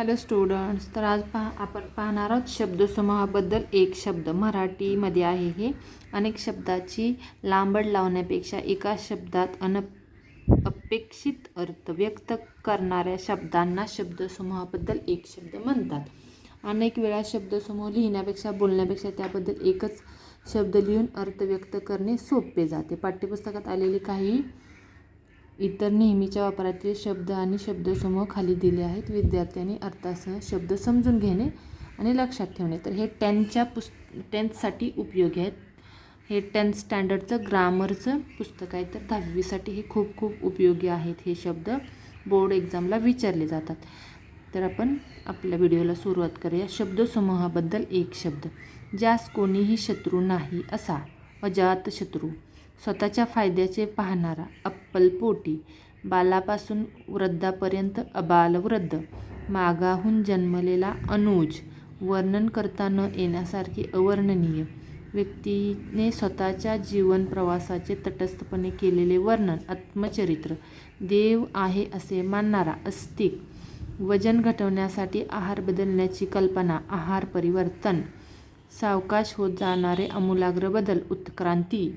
Hello students तर आज पहा आपण पाहणार आहोत शब्दसमूहाबद्दल एक शब्द. मराठीमध्ये आहे हे. अनेक शब्दाची लांबड लावण्यापेक्षा एका शब्दात अन अपेक्षित अर्थ व्यक्त करणाऱ्या शब्दांना शब्दसमूहाबद्दल एक शब्द म्हणतात. अनेक वेळा शब्दसमूह लिहिण्यापेक्षा बोलण्यापेक्षा त्याबद्दल एकच शब्द लिहून अर्थ व्यक्त करणे सोपे जाते. पाठ्यपुस्तकात आलेले काही इतर नेहमीच्या वापरातील शब्द आणि शब्दसमूह खाली दिले आहेत. विद्यार्थ्यांनी अर्थासह शब्द समजून घेणे आणि लक्षात ठेवणे. तर हे टेनच्या पुस् टेन्थसाठी उपयोगी आहेत. हे टेन्थ स्टँडर्डचं ग्रामरचं पुस्तक आहे. तर दहावीसाठी हे खूप खूप उपयोगी आहेत हे शब्द. बोर्ड एक्झामला विचारले जातात. तर आपण आपल्या व्हिडिओला सुरुवात करूया. शब्दसमूहाबद्दल एक शब्द. ज्यास कोणीही शत्रू नाही असा. अजातशत्रू. स्वतःच्या फायद्याचे पाहणारा अप्पलपोटी बालापासून वृद्धापर्यंत अबालवृद्ध मागाहून जन्मलेला अनुज वर्णन करता न येण्यासारखी अवर्णनीय व्यक्तीने स्वतःच्या जीवन प्रवासाचे तटस्थपणे केलेले वर्णन आत्मचरित्र देव आहे असे मानणारा अस्तिक वजन घटवण्यासाठी आहार बदलण्याची कल्पना आहार परिवर्तन सावकाश होत जाणारे आमूलाग्र बदल उत्क्रांती.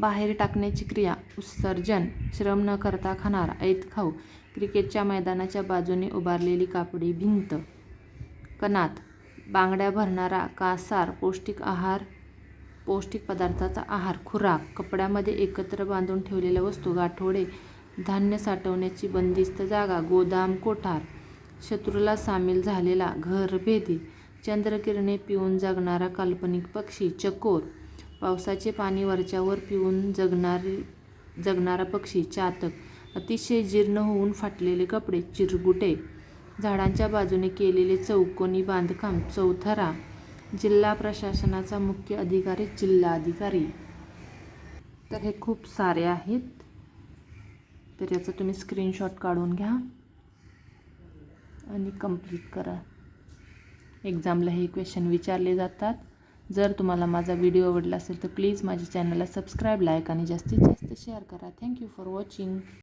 बाहेर टाकण्याची क्रिया उत्सर्जन श्रम न करता खाणार ऐत खाऊ क्रिकेटच्या मैदानाच्या बाजूने उभारलेली कापडी भिंत कणात बांगड्या भरणारा कासार पौष्टिक आहार पौष्टिक पदार्थाचा आहार खुराक कपड्यामध्ये एकत्र बांधून ठेवलेल्या वस्तू गाठोडे धान्य साठवण्याची बंदिस्त जागा गोदाम कोठार शत्रूला सामील झालेला घरभेदी चंद्रकिरणे पिऊन जगणारा काल्पनिक पक्षी चकोर पावसाचे पाणी वरच्यावर पिऊन जगणारी जगणारा पक्षी चातक. अतिशय जीर्ण होऊन फाटलेले कपडे चिरगुटे. झाडांच्या बाजूने केलेले चौकोनी बांधकाम चौथरा जिल्हा प्रशासनाचा मुख्य अधिकारी जिल्हाधिकारी. तर हे खूप सारे आहेत. तर याचा तुम्ही स्क्रीनशॉट काढून घ्या. आणि कंप्लीट करा. एक्झामला हे क्वेश्चन विचारले जातात. जर तुम्हाला माझा व्हिडिओ आवडला असेल तर प्लीज माझ्या चॅनलला सबस्क्राईब लाईक आणि जास्तीत जास्त शेअर करा. Thank you for watching